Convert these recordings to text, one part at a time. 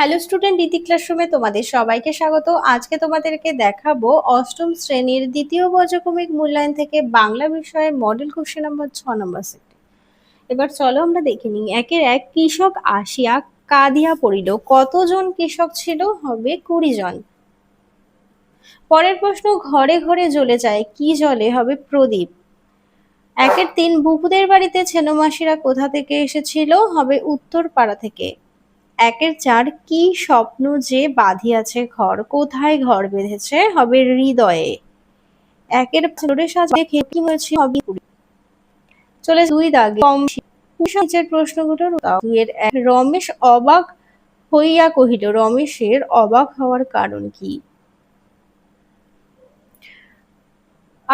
Hello student ইতি ক্লাসরুমে তোমাদের সবাইকে স্বাগত। আজকে তোমাদেরকে দেখাবো অষ্টম শ্রেণির দ্বিতীয় পর্যায়ক্রমিক মূল্যায়ন থেকে বাংলা বিষয়ের মডেল কোশ্চেন নাম্বার ছ নম্বর সেট এবার চলো আমরা দেখে নিই। একের এক কৃষক আসিয়া কাঁদিয়া পড়িল, কতজন কৃষক ছিল? হবে কুড়ি জন। পরের প্রশ্ন, ঘরে ঘরে জ্বলে যায়, কি জলে হবে প্রদীপ। একের তিন বুকুদের বাড়িতে ছেনমাসিরা কোথা থেকে এসেছিল? হবে উত্তর পাড়া থেকে। একের চার কি স্বপ্ন যে বাঁধিয়াছে ঘর, কোথায় ঘর বেঁধেছে হবে হৃদয়ে। একের ছোটে সাজে কি হয়েছে হবে চলে দুই দাগে। কম নিচের প্রশ্নগুলো দুইয়ের এক, রমেশ অবাক হইয়া কহিল, রমেশের অবাক হওয়ার কারণ কি?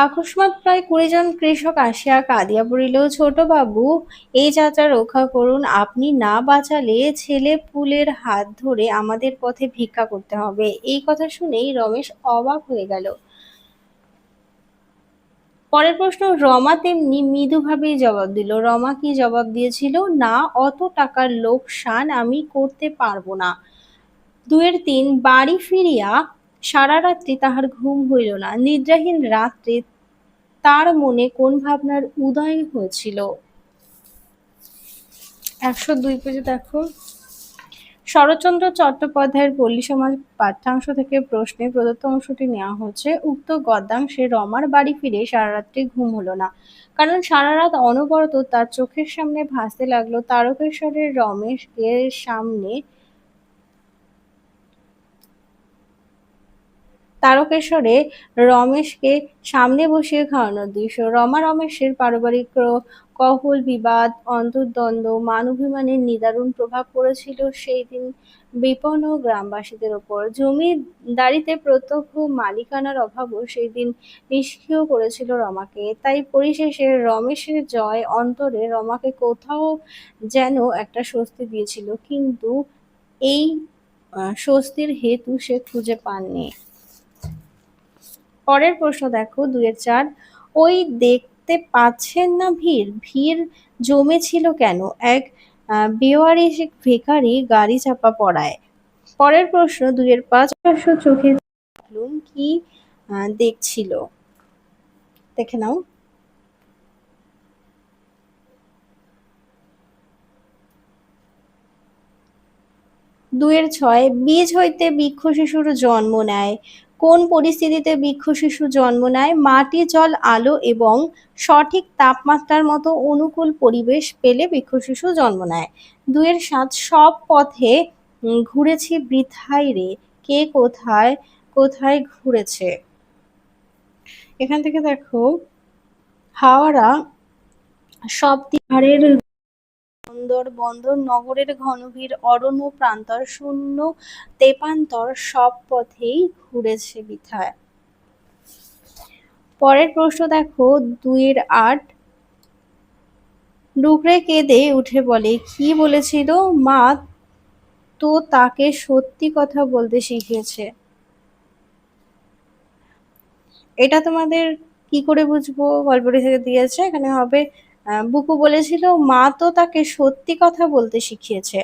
আকস্মাৎ প্রায় কুড়ি জন কৃষক আসিয়া কাঁদিয়া পড়িল, ছোট বাবু, এই যাত্রা রক্ষা করুন। আপনি না বাঁচালে ছেলে পুলের হাত ধরে আমাদের পথে ভিক্ষা করতে হবে। এই কথা শুনেই রমেশ অবাক হয়ে গেল। পরের প্রশ্ন, রমা তেমনি মৃদুভাবেই জবাব দিল, রমা কি জবাব দিয়েছিল? না, অত টাকার লোকসান আমি করতে পারব না। দুয়ের তিন, বাড়ি ফিরিয়া সারা রাত্রি তাহার ঘুম হইল না। নিদ্রাহীন রাত্রে তার মনে কোন ভাবনার উদয় হয়েছিল? একশো দুই পেজে দেখো। শরৎচন্দ্র চট্টোপাধ্যায়ের পল্লী সমাজ পাঠ্যাংশ থেকে প্রশ্নে প্রদত্ত অংশটি নেওয়া হচ্ছে উক্ত গদ্যাংশে রমার বাড়ি ফিরে সারা রাত্রি ঘুম হলো না। কারণ সারা রাত অনবরত তার চোখের সামনে ভাসতে লাগল তারকেশ্বরের রমেশকে সামনে তারকেশ্বরে রমেশকে সামনে বসিয়ে খাওয়ানোর দৃশ্য। রমা রমেশের পারিবারিক কহল, বিবাদ, অন্তর্দ্বন্দ্ব মানবিমানের নিদারুণ প্রভাব পড়েছিল সেই দিন বিপন্ন গ্রামবাসীদের ওপর। জমিদারিতে প্রত্যক্ষ মালিকানার অভাবও সেই দিন নিষ্ক্রিয় করেছিল রমাকে। তাই পরিশেষে রমেশের জয় অন্তরে রমাকে কোথাও যেন একটা স্বস্তি দিয়েছিল, কিন্তু এই স্বস্তির হেতু সে খুঁজে পাননি। পরের প্রশ্ন দেখো দুয়ের চার। ওই দেখতে পাচ্ছেন না ভিড়। ভিড় জমেছিল কেন? এক গাড়ি চাপা পড়ায়। পরের প্রশ্ন, দুইয়ের পাঁচ পাঁচশো চোখে কি দেখছিল। দেখে নাও। দুয়ের ছয়, বীজ হইতে বৃক্ষ শিশুর জন্ম নেয়। কোন পরিস্থিতিতে বৃক্ষ শিশু জন্ম নেয়? মাটি, জল, আলো এবং সঠিক তাপমাত্রার মতো অনুকূল পরিবেশ পেলে বৃক্ষ শিশু জন্ম নেয়। দুয়ের সাত সব পথে ঘুরেছি বৃথাই রে। কে কোথায় কোথায় ঘুরেছে? এখান থেকে দেখো হাওড়া সব বন্দর বন্দর নগরের ঘনভীর অরণ্য প্রান্তর শূন্য তেপান্তর সব পথেই ঘুরেছে বিথায়। পরের প্রশ্ন দেখো, দুইয়ের আট। ডুকরে কেঁদে উঠে বলে, কি বলেছিল? মা তো তাকে সত্যি কথা বলতে শিখিয়েছে। এটা তোমাদের কি করে বুঝব? গল্পটি থেকে দিয়েছে। এখানে হবে বুকু বলেছিল, মা তো তাকে সত্যি কথা বলতে শিখিয়েছে।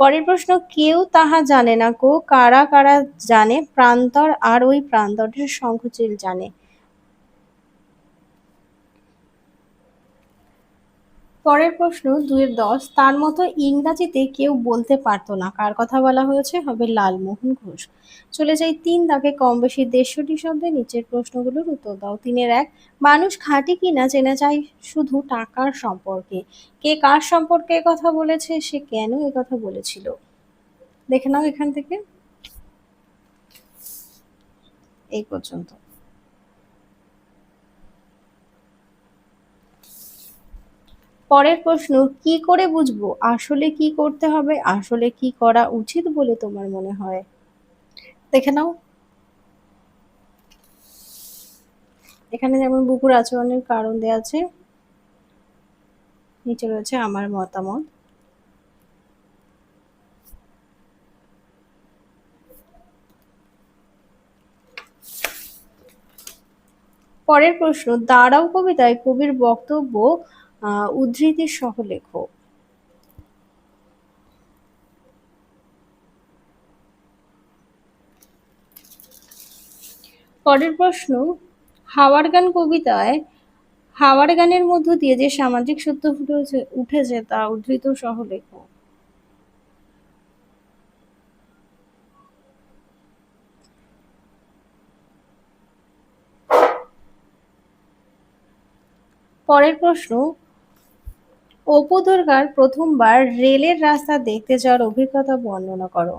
পরের প্রশ্ন, কেউ তাহা জানে না কো কারা কারা জানে? প্রান্তর আর ওই প্রান্তরের শঙ্খচিল জানে। পরের প্রশ্ন দুয়ের দশ, তার মতো ইংরাজিতে কেউ বলতে পারতো না। কার কথা বলা হয়েছে? হবে লালমোহন ঘোষ। চলে যাই তিন দাগে কম বেশি দেড়শোটি শব্দে নিচের প্রশ্নগুলোর উত্তর দাও। তিনের এক, মানুষ খাঁটি কিনা চেনা চাই শুধু টাকার সম্পর্কে। কে কার সম্পর্কে কথা বলেছে? সে কেন এ কথা বলেছিল? দেখে নাও এখান থেকে। এই পর্যন্ত। পরের প্রশ্ন, কি করে বুঝব? আসলে কি করতে হবে? আসলে কি করা উচিত বলে তোমার মনে হয়? দেখে নাও। এখানে যেমন বুকুর আচরণের কারণ দেওয়া আছে, নিচে রয়েছে আমার মতামত। পরের প্রশ্ন, দাঁড়াও কবিতায় কবির বক্তব্য উদ্ধৃতি সহ লেখো। পরের প্রশ্ন, হাওয়ার গান কবিতায়, হাওয়ার গানের মধ্য দিয়ে যে সামাজিক সত্য ফুটে উঠেছে তা উদ্ধৃত সহ লেখো। পরের প্রশ্ন অপু দুর্গার প্রথমবার রেলের রাস্তা দেখতে যাওয়ার অভিজ্ঞতা বর্ণনা করো।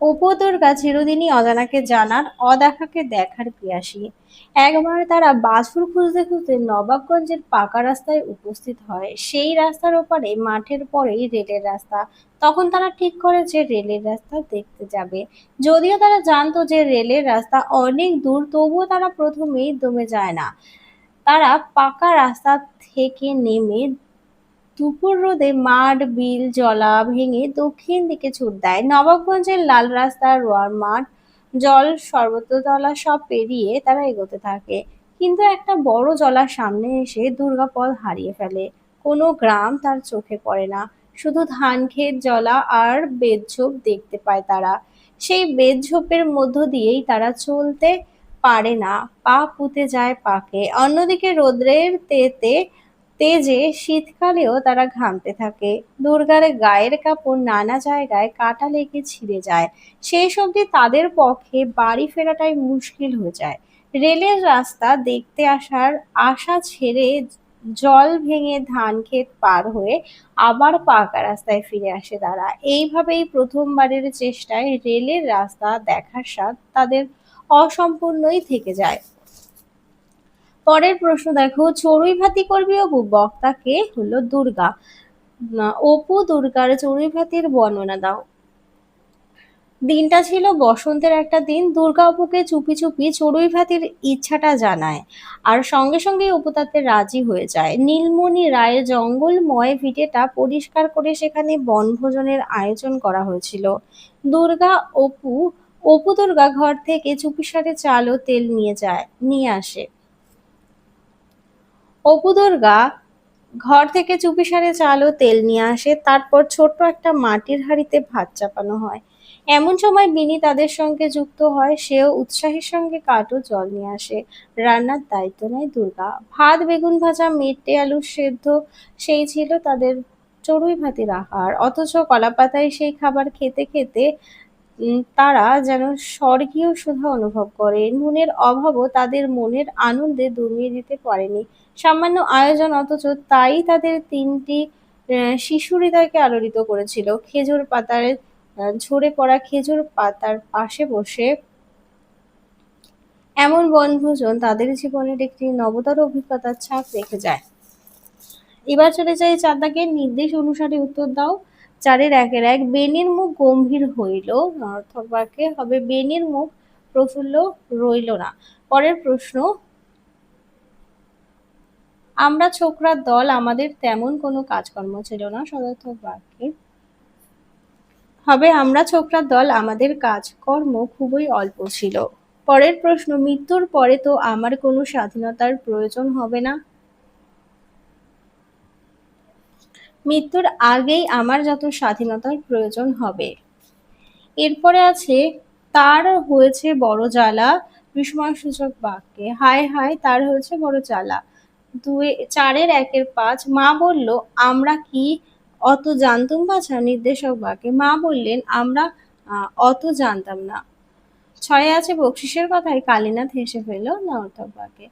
অপু দুর্গা চিরদিনই অজানাকে জানার, অদেখাকে দেখার পিয়াসী একবার তারা বাছুর খুঁজতে খুঁজতে নবাবগঞ্জের পাকা রাস্তায় উপস্থিত হয়। সেই রাস্তার ওপারে মাঠের পরেই রেলের রাস্তা। তখন তারা ঠিক করে যে রেলের রাস্তা দেখতে যাবে। যদিও তারা জানতো যে রেলের রাস্তা অনেক দূর, তবুও তারা প্রথমেই দমে যায় না। তারা পাকা রাস্তা থেকে নেমে দুপুর রোদে মাঠ, বিল, জলা ভেঙে দক্ষিণ দিকে ছুট দেয়। নবাবগঞ্জের লাল রাস্তা, রোয়ার মাঠ, জল সর্বতলা সব পেরিয়ে তারা এগোতে থাকে। কিন্তু একটা বড় জলার সামনে এসে দুর্গাপদ হারিয়ে ফেলে। কোনো গ্রাম তার চোখে পড়ে না। শুধু ধান ক্ষেত, জলা আর বেদঝোপ দেখতে পায় তারা। সেই বেদঝোপের মধ্য দিয়েই তারা চলতে পারে না। পা পুঁতে যায় পাকে। অন্যদিকে রোদ্রের তেতে, তেজে শীতকালেও তারা ঘামতে থাকে। দুর্গার গায়ের কাপড় নানা জায়গায় কাটা লেগে ছিঁড়ে যায়। সেই সবজি তাদের পক্ষে বাড়ি ফেরাটাই মুশকিল হয়ে যায়। রেলের রাস্তা দেখতে আসার আশা ছেড়ে জল ভেঙে ধান ক্ষেত পার হয়ে আবার পাকা রাস্তায় ফিরে আসে তারা। এইভাবেই প্রথমবারের চেষ্টায় রেলের রাস্তা দেখার স্বাদ তাদের অসম্পূর্ণই থেকে যায়। পরের প্রশ্ন দেখো, চড়ুই ভাতি করবি অপু? বক্তা কে হলো দুর্গা। অপু, দুর্গার চড়ুই ভাতির বর্ণনা দাও। দিনটা ছিল বসন্তের একটা দিন। দুর্গা অপুকে চুপি চুপি চড়ুই ভাতির ইচ্ছাটা জানায়। আর সঙ্গে সঙ্গে অপু তাতে রাজি হয়ে যায়। নীলমণি রায়ের জঙ্গলময় ভিটেটা পরিষ্কার করে সেখানে বনভোজনের আয়োজন করা হয়েছিল। দুর্গা, অপু অপু দুর্গা ঘর থেকে চুপিসারে চাল ও তেল নিয়ে যায়, নিয়ে আসে। অপু দুর্গা ঘর থেকে চুপিসারে চাল ও তেল নিয়ে আসে, তারপর ছোট্ট একটা মাটির হাঁড়িতে ভাত চাপানো হয়। এমন সময় বিনি তাদের সঙ্গে যুক্ত হয়, সেও উৎসাহের সঙ্গে কাটো জল নিয়ে আসে। রান্নার দায়িত্ব নেয় দুর্গা। ভাত, বেগুন ভাজা, মেটে, আলু সেদ্ধ, সেই ছিল তাদের চড়ুই ভাতির আহার। অথচ কলাপাতায় সেই খাবার খেতে খেতে তারা যেন স্বর্গীয় সুধা অনুভব করে। নুনের অভাবও তাদের মনের আনন্দে দমিয়ে দিতে পারেনি। সামান্য আয়োজন অথচ তাই তাদের তিনটি শিশু হৃদয়কে আলোড়িত করেছিল। খেজুর পাতার ঝরে পড়া খেজুর পাতার পাশে বসে এমন বনভোজন তাদের জীবনের একটি নবতর অভিজ্ঞতার ছাপ রেখে যায়। এবার চলে যাই চাঁদাকে নির্দেশ অনুসারে উত্তর দাও। চারের একের এক। বেনির মুখ গম্ভীর হইল অর্থক বাক্যে হবে বেনির মুখ প্রফুল্ল রইল না। পরের প্রশ্ন, আমরা ছোকরার দল, আমাদের তেমন কোনো কাজকর্ম ছিল না সদর্থক বাক্যে। হবে আমরা ছোকরার দল, আমাদের কাজকর্ম খুবই অল্প ছিল। পরের প্রশ্ন, মৃত্যুর পরে তো আমার কোনো স্বাধীনতার প্রয়োজন হবে না? মৃত্যুর আগেই আমার যত স্বাধীনতার প্রয়োজন হবে। এরপরে আছে, তার হয়েছে বড় জ্বালা। বিস্ময়সূচক বাক্যে, হায় হায়, তার হয়েছে বড় জ্বালা। দুই, চারের একের পাঁচ, মা বলল, আমরা কি অত জানতুম বাছা নির্দেশক বাক্যে, মা বললেন, আমরা অত জানতাম না। ছয়ে আছে, বকশিসের কথায় কালীনাথ হেসে ফেল না বাক্যে,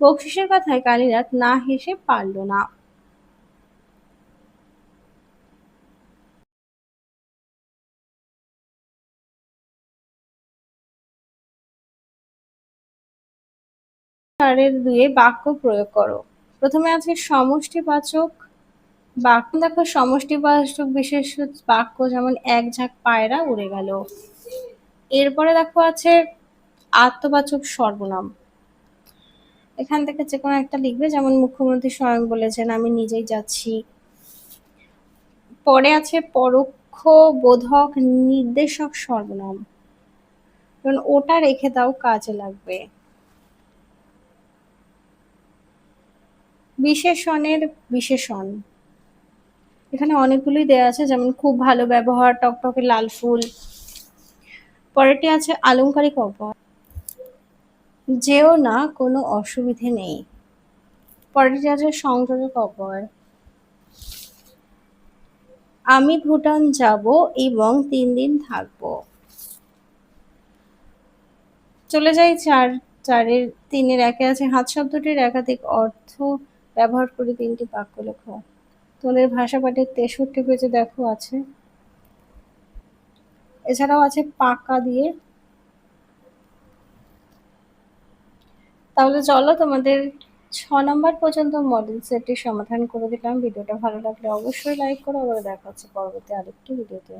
বকশিসের কথায় কালীনাথ না হেসে পারল না। চারের দুয়ে বাক্য প্রয়োগ করো। প্রথমে আছে সমষ্টিবাচক বাক্য। দেখো সমষ্টিবাচক বিশেষ বাক্য যেমন এক ঝাঁক পায়রা উড়ে গেল। এরপরে দেখো আছে আত্মবাচক সর্বনাম। এখান থেকে যে কোনো একটা লিখবে, যেমন মুখ্যমন্ত্রী স্বয়ং বলেছেন, আমি নিজেই যাচ্ছি। পরে আছে পরোক্ষ বোধক নির্দেশক সর্বনাম। কারণ ওটা রেখে দাও, কাজে লাগবে। বিশেষণের বিশেষণ। এখানে অনেকগুলোই দেওয়া আছে, যেমন খুব ভালো ব্যবহার, টকটকে লাল ফুল। পরেরটি আছে আলংকারিক অপর। যেও না, কোনো অসুবিধে নেই। পরেরটি আছে সংযোজক অপর। আমি ভুটান যাব এবং তিন দিন থাকব। চলে যাই চার, চারের, তিনের। একে আছে হাত শব্দটির একাধিক অর্থ ব্যবহার করে তিনটি বাক্য লেখো। তোমাদের ভাষা পাঠের তেষট্টি পেজে দেখো আছে। এছাড়াও আছে পাকা দিয়ে। তাহলে চলো তোমাদের ছ নম্বর পর্যন্ত মডেল সেটটি সমাধান করে দিলাম। ভিডিওটা ভালো লাগলে অবশ্যই লাইক করো। আবার দেখা হচ্ছে পরবর্তী আরেকটি ভিডিওতে